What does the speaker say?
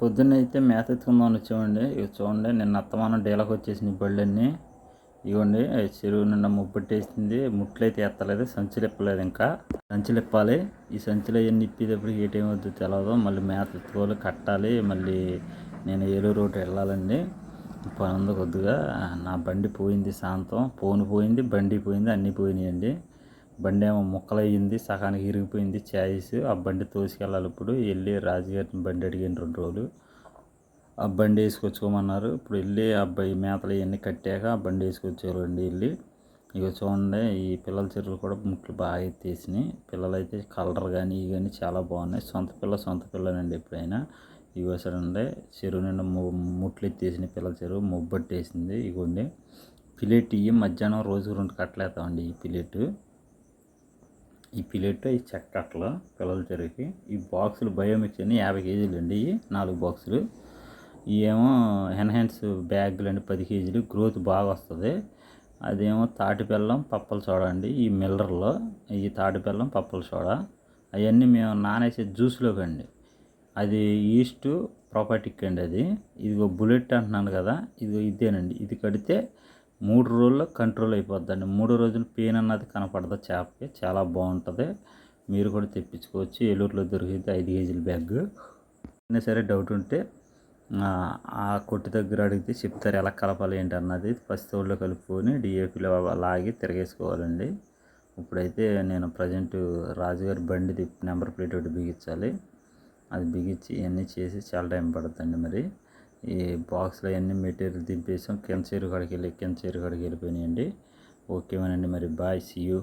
పొద్దున్న అయితే మేత ఎత్తుకుందామని వచ్చామండి. ఇక చూడండి నిన్న అత్తమానం డీలకు వచ్చేసిన బళ్ళన్నీ. ఇవ్వండి చెరువు నిండా ముబ్బట్టేసింది ముట్లు అయితే ఎత్తలేదు సంచులు ఇప్పలేదు ఇంకా. సంచులు ఇప్పాలి. ఈ సంచులు అవన్నీ ఇప్పేటప్పటికి ఏ టైం వద్దు తెలియదు మళ్ళీ మేత ఎత్తుకోవాలి కట్టాలి. మళ్ళీ నేను ఏలూరు రోడ్డు వెళ్ళాలండి. పని ఉంది కొద్దిగా. నా బండి పోయింది శాంతం ఫోన్ పోయింది బండి పోయింది అన్నీ పోయినాయండి. బండి ఏమో ముక్కలయ్యింది సగానికి ఇరిగిపోయింది ఛాయిస్. ఆ బండి తోసుకెళ్ళాలి ఇప్పుడు. వెళ్ళి రాజుగారిని బండి అడిగాను రెండు రోజులు. ఆ బండి వేసుకొచ్చుకోమన్నారు. ఇప్పుడు వెళ్ళి ఆ అబ్బాయి మేతలు ఇవన్నీ కట్టాక ఆ బండి వేసుకొచ్చేవాళ్ళండి వెళ్ళి ఇక చూడండి ఈ పిల్లల చెరువులు కూడా ముట్లు బాగా ఎత్తేసినాయి. పిల్లలు అయితే కలర్ కానీ ఇవి కానీ చాలా బాగున్నాయి. సొంత పిల్ల సొంత పిల్లనండి ఎప్పుడైనా. ఇవి చూడండి చెరువు నిండా ము- ముట్లు ఎత్తేసిన పిల్లల చెరువు. మొబ్బట్టేసింది. ఇగోండి పిలెట్ ఇవి మధ్యాహ్నం రోజు రెండు కట్టలేస్తామండి ఈ పిలెట్ ఈ ప్లేట్ ఈ చెక్క అట్లా పిల్లల చెరువుకి ఈ బాక్సులు బయోమిక్స్ అన్ని యాభై కేజీలు అండి ఇవి నాలుగు బాక్సులు. ఇవేమో ఎన్హాన్స్ బ్యాగులు అండి పది కేజీలు. గ్రోత్ బాగా వస్తుంది. అదేమో తాటి బెల్లం పప్పల సోడా అండి. ఈ మిల్లర్లో ఈ తాటి బెల్లం పప్పల సోడా. అవన్నీ మేము నానేసే జ్యూస్లోకి అండి అది ఈస్ట్ ప్రాపర్టీకి అండి అది. ఇదిగో బుల్లెట్ అంటున్నాను కదా ఇది ఇదేనండి. ఇది కడితే మూడు రోజుల్లో కంట్రోల్ అయిపోద్దండి. మూడు రోజులు పెయిన్ అన్నది కనపడదు చేపకి. చాలా బాగుంటుంది. మీరు కూడా తెప్పించుకోవచ్చు. ఏలూరులో దొరికితే ఐదు కేజీల బ్యాగ్. అయినా సరే డౌట్ ఉంటే ఆ, కొట్టు దగ్గర అడిగితే చెప్తారు ఎలా కలపాలి ఏంటి అన్నది. పసితోళ్ళు కలుపుకొని డిఏపిలో లాగి తిరగేసుకోవాలండి. ఇప్పుడైతే నేను ప్రజెంట్ రాజుగారి బండిది నెంబర్ ప్లేట్ ఒకటి బిగించాలి. అది బిగించి ఇవన్నీ చేసి చాలా టైం పడుతుందండి మరి. ఈ బాక్స్లో అన్ని మెటీరియల్ దింపేసాం? కింద చేరు కాడికి వెళ్ళి కింద చేరు కాడికి వెళ్ళిపోయినాయండి ఓకేమేనండి మరి బాయ్ సీ యూ.